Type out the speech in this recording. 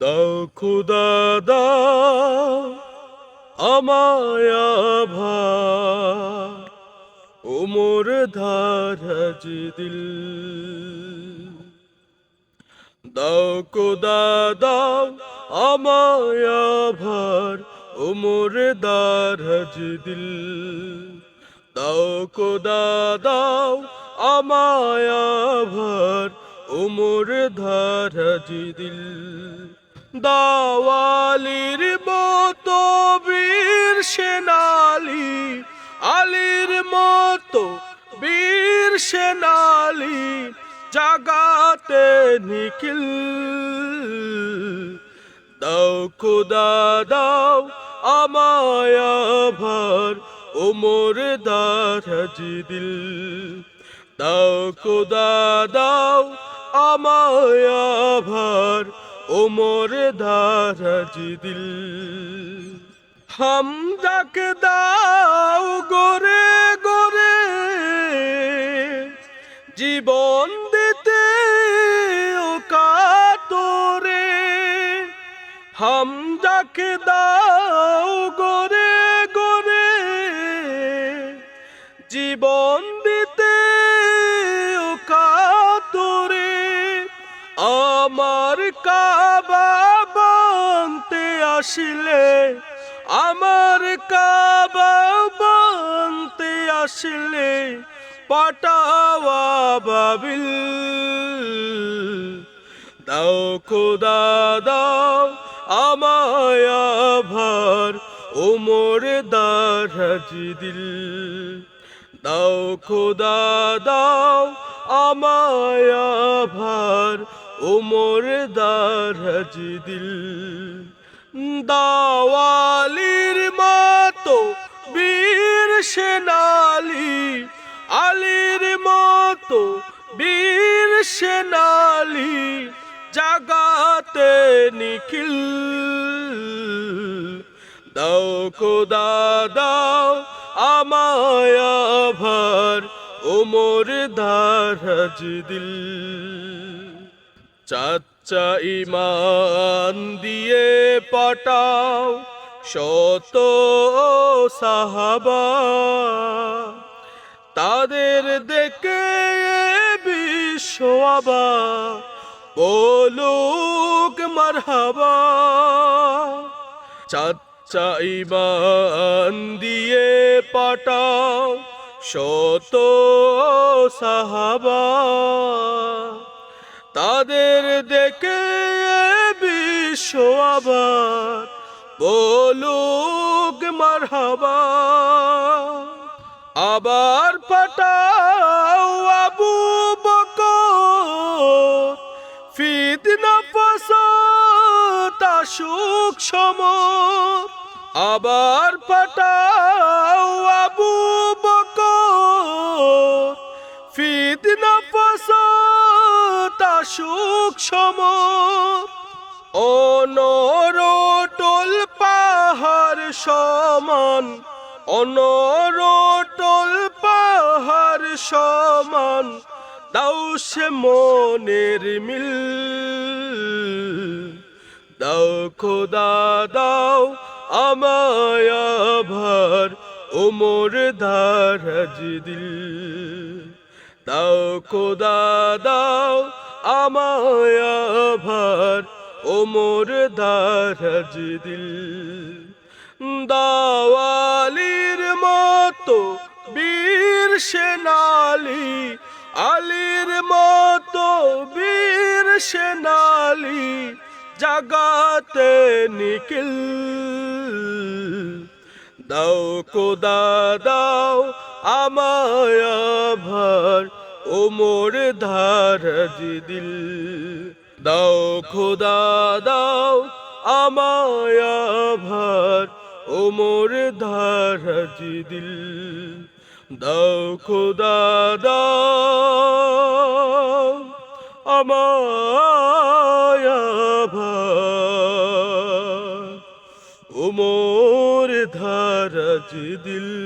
দাও খুদা দাও আমায় উমর ধারাজ দিল দাও খুদা দাও আমায় ভার উমর দারাজ দিল দাও খুদা দাও আমায় ভার উমর ধারাজ দিল দাওয়ালির মতো বীর সেনালি, আলীর মতো বীর সেনালি, জাগাতে নিখিল। দাও খুদা, দাও আমায় ভার ওমর দারাজ দিল দাও খুদা, দাও আমায় ভার ওমর দারাজ দিল হামদাকে দাও গোরে গোরে। জীবন দিতে ও কাতরে হামদাকে দাও গোরে গোরে। জীবন দিতে আসলে আমার কাবা বানতে আসলে পাটাওয়া বাবিল দাও খোদা, দাও আমায় ভার ওমর দারাজ দিল। দাও খোদা, দাও আমায় ভার ওমর দারাজ দিল। দাওয়ালির মতো বীর সেনালি, আলীর মতো বীর সেনালি জাগাতে নিখিল। দাও খোদা দাও আমায় ভার ওমর দারাজ দিল। চাচা ইমান দিয়ে পটাও শত সাহাবা। তাদের দেখে বিশ্ববা বলুক মারহাবা। চাচা ইমান দিয়ে পাটাও শত সাহাবা। তাদের দেখে বিশ্ব আবার বলুক মারহাবা। আবার পাঠাও আবু বকর। ফিতনা ফসত সুখ সম আবার পাঠাও সুখ সম অনরটল পাহাড় সমান, অনরটল পাহাড় সমান, দাও সে মনের মিল। দাও খোদা, দাও আমায় ভার ওমর দারাজ দিল। দাও খোদা, দাও আমায় ভার ওমর দারাজ দিল। দাওয়ালির মতো বীর সেনালি, আলীর মতো বীর সেনালি জাগাতে নিখিল। দাও কোদা দাও আমায় ভার ওমর ধারাজ দিল। দাও খোদা, দাও আমায় ভার ওমর ধারাজ দিল। দাও খোদা, দাও আমায় ভার ওমর ধারাজ দিল।